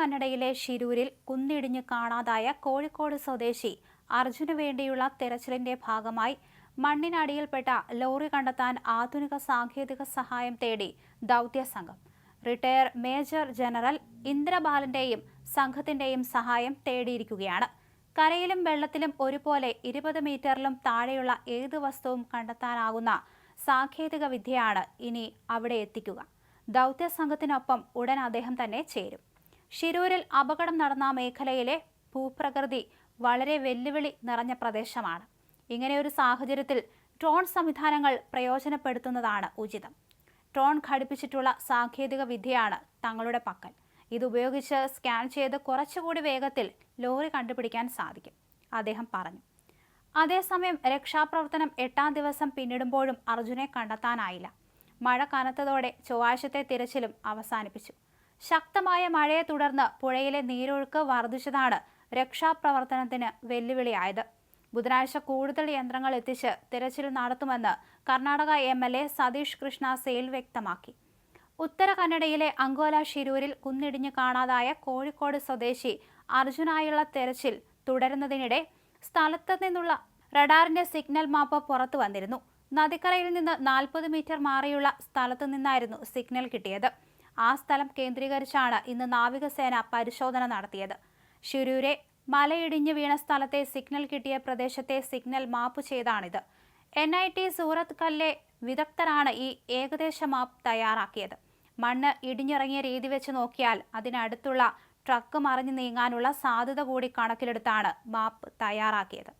കന്നഡയിലെ ഷിരൂരിൽ കുന്നിടിഞ്ഞ് കാണാതായ കോഴിക്കോട് സ്വദേശി അർജുന് വേണ്ടിയുള്ള തെരച്ചിലിന്റെ ഭാഗമായി മണ്ണിനടിയിൽപ്പെട്ട ലോറി കണ്ടെത്താൻ ആധുനിക സാങ്കേതിക സഹായം തേടി ദൗത്യ സംഘം. റിട്ടയർ മേജർ ജനറൽ ഇന്ദ്രബാലന്റെയും സംഘത്തിന്റെയും സഹായം തേടിയിരിക്കുകയാണ്. കരയിലും വെള്ളത്തിലും ഒരുപോലെ ഇരുപത് മീറ്ററിലും താഴെയുള്ള ഏത് വസ്തുവും കണ്ടെത്താനാകുന്ന സാങ്കേതിക വിദ്യയാണ് ഇനി അവിടെ എത്തിക്കുക. ദൗത്യ സംഘത്തിനൊപ്പം ഉടൻ അദ്ദേഹം തന്നെ ചേരും. ഷിരൂരിൽ അപകടം നടന്ന മേഖലയിലെ ഭൂപ്രകൃതി വളരെ വെല്ലുവിളി നിറഞ്ഞ പ്രദേശമാണ്. ഇങ്ങനെയൊരു സാഹചര്യത്തിൽ ഡ്രോൺ സംവിധാനങ്ങൾ പ്രയോജനപ്പെടുത്തുന്നതാണ് ഉചിതം. ഡ്രോൺ ഘടിപ്പിച്ചിട്ടുള്ള സാങ്കേതിക വിദ്യയാണ് തങ്ങളുടെ പക്കൽ. ഇതുപയോഗിച്ച് സ്കാൻ ചെയ്ത് കുറച്ചുകൂടി വേഗത്തിൽ ലോറി കണ്ടുപിടിക്കാൻ സാധിക്കും അദ്ദേഹം പറഞ്ഞു. അതേസമയം രക്ഷാപ്രവർത്തനം എട്ടാം ദിവസം പിന്നിടുമ്പോഴും അർജുനെ കണ്ടെത്താനായില്ല. മഴ കനത്തതോടെ ചൊവ്വാഴ്ചത്തെ തിരച്ചിലും അവസാനിപ്പിച്ചു. ശക്തമായ മഴയെ തുടർന്ന് പുഴയിലെ നീരൊഴുക്ക് വർദ്ധിച്ചതാണ് രക്ഷാപ്രവർത്തനത്തിന് വെല്ലുവിളിയായത്. ബുധനാഴ്ച കൂടുതൽ യന്ത്രങ്ങൾ എത്തിച്ച് തിരച്ചിൽ നടത്തുമെന്ന് Karnataka M L A Satish Krishna Sail വ്യക്തമാക്കി. ഉത്തര കന്നഡയിലെ അങ്കോല ഷിരൂരിൽ കുന്നിടിഞ്ഞ് കാണാതായ കോഴിക്കോട് സ്വദേശി അർജുനായുള്ള തെരച്ചിൽ തുടരുന്നതിനിടെ സ്ഥലത്ത് നിന്നുള്ള റഡാറിന്റെ സിഗ്നൽ മാപ്പ് പുറത്തു വന്നിരുന്നു. നദിക്കരയിൽ നിന്ന് നാൽപ്പത് മീറ്റർ മാറിയുള്ള സ്ഥലത്തു നിന്നായിരുന്നു സിഗ്നൽ കിട്ടിയത്. ആ സ്ഥലം കേന്ദ്രീകരിച്ചാണ് ഇന്ന് നാവികസേന പരിശോധന നടത്തിയത്. ഷിരൂരെ മലയിടിഞ്ഞു വീണ സ്ഥലത്തെ സിഗ്നൽ കിട്ടിയ പ്രദേശത്തെ സിഗ്നൽ മാപ്പ് ചെയ്താണിത്. എൻ ഐ ടി സൂറത്ത് കല്ലെ വിദഗ്ധരാണ് ഈ ഏകദേശ മാപ്പ് തയ്യാറാക്കിയത്. മണ്ണ് ഇടിഞ്ഞിറങ്ങിയ രീതി വെച്ച് നോക്കിയാൽ അതിനടുത്തുള്ള ട്രക്ക് മറിഞ്ഞു നീങ്ങാനുള്ള സാധ്യത കൂടി കണക്കിലെടുത്താണ് മാപ്പ് തയ്യാറാക്കിയത്.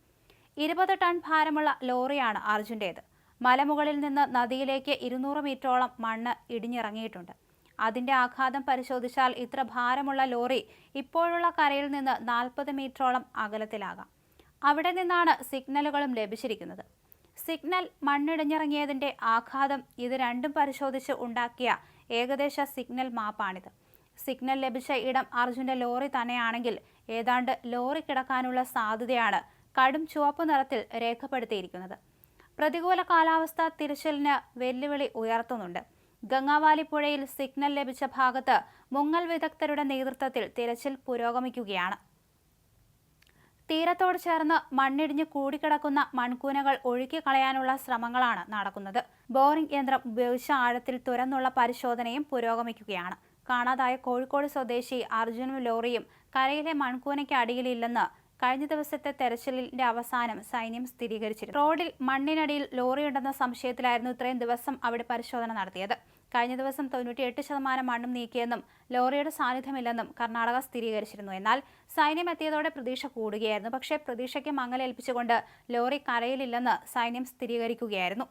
ഇരുപത് ടൺ ഭാരമുള്ള ലോറിയാണ് അർജുന്റേത്. മലമുകളിൽ നിന്ന് നദിയിലേക്ക് ഇരുന്നൂറ് മീറ്ററോളം മണ്ണ് ഇടിഞ്ഞിറങ്ങിയിട്ടുണ്ട്. അതിന്റെ ആഘാതം പരിശോധിച്ചാൽ ഇത്ര ഭാരമുള്ള ലോറി ഇപ്പോഴുള്ള കരയിൽ നിന്ന് നാൽപ്പത് മീറ്ററോളം അകലത്തിലാകാം. അവിടെ നിന്നാണ് സിഗ്നലുകളും ലഭിച്ചിരിക്കുന്നത്. സിഗ്നൽ മണ്ണിടിഞ്ഞിറങ്ങിയതിന്റെ ആഘാതം ഇത് രണ്ടും പരിശോധിച്ച് ഉണ്ടാക്കിയ ഏകദേശ സിഗ്നൽ മാപ്പാണിത്. സിഗ്നൽ ലഭിച്ച ഇടം അർജുന്റെ ലോറി തന്നെയാണെങ്കിൽ ഏതാണ്ട് ലോറി കിടക്കാനുള്ള സാധ്യതയാണ് കടും ചുവപ്പ് നിറത്തിൽ രേഖപ്പെടുത്തിയിരിക്കുന്നത്. പ്രതികൂല കാലാവസ്ഥ തിരച്ചിലിന് വെല്ലുവിളി ഉയർത്തുന്നുണ്ട്. ഗംഗാവാലി പുഴയിൽ സിഗ്നൽ ലഭിച്ച ഭാഗത്ത് മുങ്ങൽ വിദഗ്ധരുടെ നേതൃത്വത്തിൽ തിരച്ചിൽ പുരോഗമിക്കുകയാണ്. തീരത്തോട് ചേർന്ന് മണ്ണിടിഞ്ഞ് കൂടിക്കിടക്കുന്ന മൺകൂനകൾ ഒഴുക്കി കളയാനുള്ള ശ്രമങ്ങളാണ് നടക്കുന്നത്. ബോറിംഗ് യന്ത്രം ഉപയോഗിച്ച ആഴത്തിൽ തുരന്നുള്ള പരിശോധനയും പുരോഗമിക്കുകയാണ്. കാണാതായ കോഴിക്കോട് സ്വദേശി അർജുനും ലോറിയും കരയിലെ മൺകൂനയ്ക്ക് അടിയിലില്ലെന്ന് കഴിഞ്ഞ ദിവസത്തെ തെരച്ചിലിന്റെ അവസാനം സൈന്യം സ്ഥിരീകരിച്ചിരുന്നു. റോഡിൽ മണ്ണിനടിയിൽ ലോറിയുണ്ടെന്ന സംശയത്തിലായിരുന്നു ഇത്രയും ദിവസം അവിടെ പരിശോധന നടത്തിയത്. കഴിഞ്ഞ ദിവസം തൊണ്ണൂറ്റിയെട്ട് ശതമാനം മണ്ണും നീക്കിയെന്നും ലോറിയുടെ സാന്നിധ്യമില്ലെന്നും കർണാടക സ്ഥിരീകരിച്ചിരുന്നു. എന്നാൽ സൈന്യം എത്തിയതോടെ പ്രതീക്ഷ കൂടുകയായിരുന്നു. പക്ഷേ പ്രതീക്ഷയ്ക്ക് മങ്ങലേൽപ്പിച്ചുകൊണ്ട് ലോറി കരയിലില്ലെന്ന് സൈന്യം സ്ഥിരീകരിക്കുകയായിരുന്നു.